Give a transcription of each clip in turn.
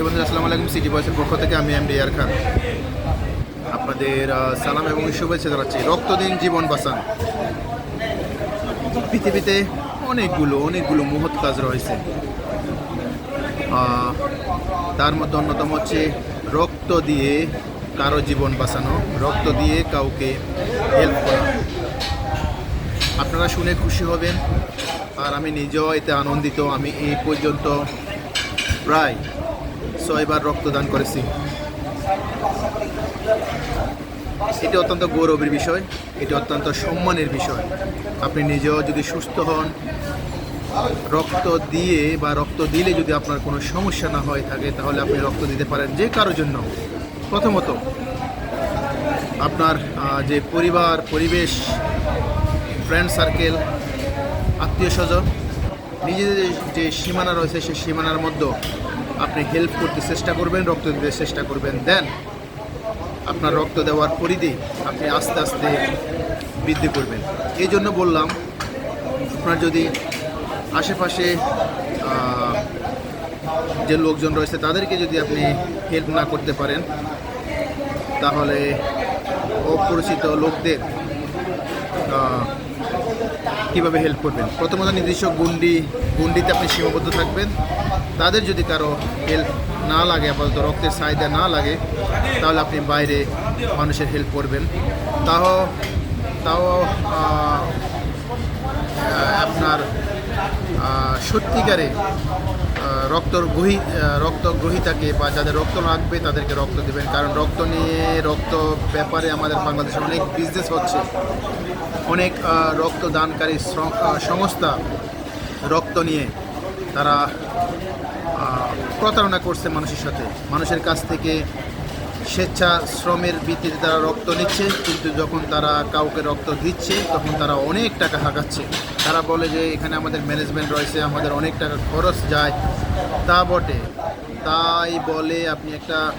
এবং আসসালামু আলাইকুম সিটি বয়সের পক্ষ থেকে আমি এম ডিয়ার খান আপনাদের সালাম এবং শুভেচ্ছা জানাচ্ছি। রক্ত দিন জীবন বাঁচান। পৃথিবীতে অনেকগুলো অনেকগুলো মহৎ কাজ রয়েছে। তার মধ্যে অন্যতম হচ্ছে রক্ত দিয়ে কারও জীবন বাঁচানো, রক্ত দিয়ে কাউকে হেল্প করা। আপনারা শুনে খুশি হবেন। আর আমি নিজেও এতে আনন্দিত। আমি এই পর্যন্ত প্রায় ছয়বার রক্তদান করেছি। এটি অত্যন্ত গৌরবের বিষয়, এটি অত্যন্ত সম্মানের বিষয়। আপনি নিজেও যদি সুস্থ হন, রক্ত দিয়ে বা রক্ত দিলে যদি আপনার কোনো সমস্যা না হয়ে থাকে, তাহলে আপনি রক্ত দিতে পারেন যে কারোর জন্য। প্রথমত, আপনার যে পরিবার, পরিবেশ ফ্রেন্ড সার্কেল আত্মীয় স্বজন, নিজেদের যে সীমানা রয়েছে সেই সীমানার মধ্যে আপনি হেল্প করতে চেষ্টা করবেন, রক্ত দিতে চেষ্টা করবেন। দেন আপনার রক্ত দেওয়ার পরিধি আপনি আস্তে আস্তে বৃদ্ধি করবেন। এই জন্য বললাম, আপনার যদি আশেপাশে যে লোকজন রয়েছে তাদেরকে যদি আপনি হেল্প না করতে পারেন, তাহলে অপরিচিত লোকদের কীভাবে হেল্প করবেন? প্রথমত নির্দিষ্ট গুন্ডি, গুন্ডিতে আপনি সীমাবদ্ধ থাকবেন। তাদের যদি কারও হেল্প না লাগে, আপাতত রক্তের চাহিদা না লাগে, তাহলে আপনি বাইরে মানুষের হেল্প করবেন। তাও তাও আপনার সত্যিকারে রক্ত গ্রহী রক্ত গ্রহীতাকে বা যাদের রক্ত লাগবে তাদেরকে রক্ত দেবেন। কারণ রক্ত নিয়ে রক্ত ব্যাপারে আমাদের বাংলাদেশে অনেক বিজনেস হচ্ছে। অনেক রক্তদানকারী সংস্থা রক্ত নিয়ে তারা প্রতারণা করছে মানুষের সাথে। মানুষের কাছ থেকে স্বেচ্ছা শ্রমের ভিত্তিতে তারা রক্ত নিচ্ছে কিন্তু যখন তারা কাউকে রক্ত দিচ্ছে তখন তারা অনেক টাকা হাঁকাচ্ছে। তারা বলে যে এখানে আমাদের ম্যানেজমেন্ট রয়েছে আমাদের অনেক টাকা খরচ যায়। তা বটে। তাই বলে আপনি একটা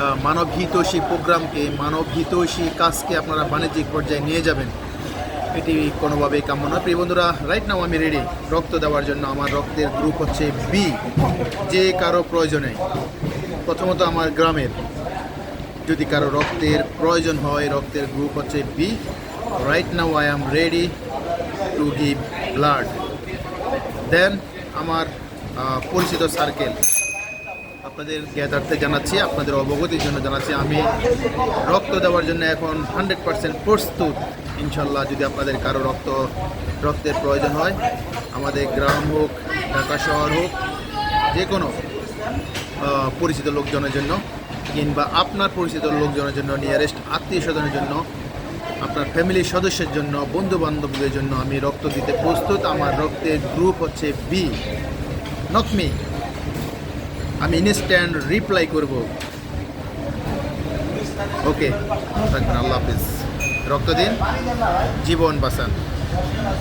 আহ, মানব হিতৈষী প্রোগ্রামকে মানব হিতৈষী কাজকে আপনারা বাণিজ্যিক পর্যায়ে নিয়ে যাবেন। এটি কোনোভাবেই কাম্য নয়। প্রিয় বন্ধুরা রাইট নাও আমি রেডি রক্ত দেওয়ার জন্য আমার রক্তের গ্রুপ হচ্ছে বি যে কারও প্রয়োজনে। প্রথমত আমার গ্রামের। যদি কারও রক্তের প্রয়োজন হয়, রক্তের গ্রুপ হচ্ছে B right now I am ready to give blood then আমার পরিচিত সার্কেল আপনাদের জ্ঞাতার্থে জানাচ্ছি, আপনাদের অবগতির জন্য জানাচ্ছি, আমি রক্ত দেওয়ার জন্য এখন হান্ড্রেড পার্সেন্ট প্রস্তুত। ইনশাল্লাহ যদি আপনাদের কারও রক্ত, রক্তের প্রয়োজন হয়, আমাদের গ্রাম হোক, ঢাকা শহর হোক যে কোনো পরিচিত লোকজনের জন্য কিংবা আপনার পরিচিত লোকজনের জন্য নিয়ারেস্ট আত্মীয় স্বজনের জন্য, আপনার ফ্যামিলির সদস্যের জন্য বন্ধু বান্ধবদের জন্য আমি রক্ত দিতে প্রস্তুত। আমার রক্তের গ্রুপ হচ্ছে বি নট মি আমি ইনস্ট্যান্ট রিপ্লাই করব। ওকে থাকবেন, আল্লাহ হাফিজ। রক্ত দিন, জীবন বাঁচান।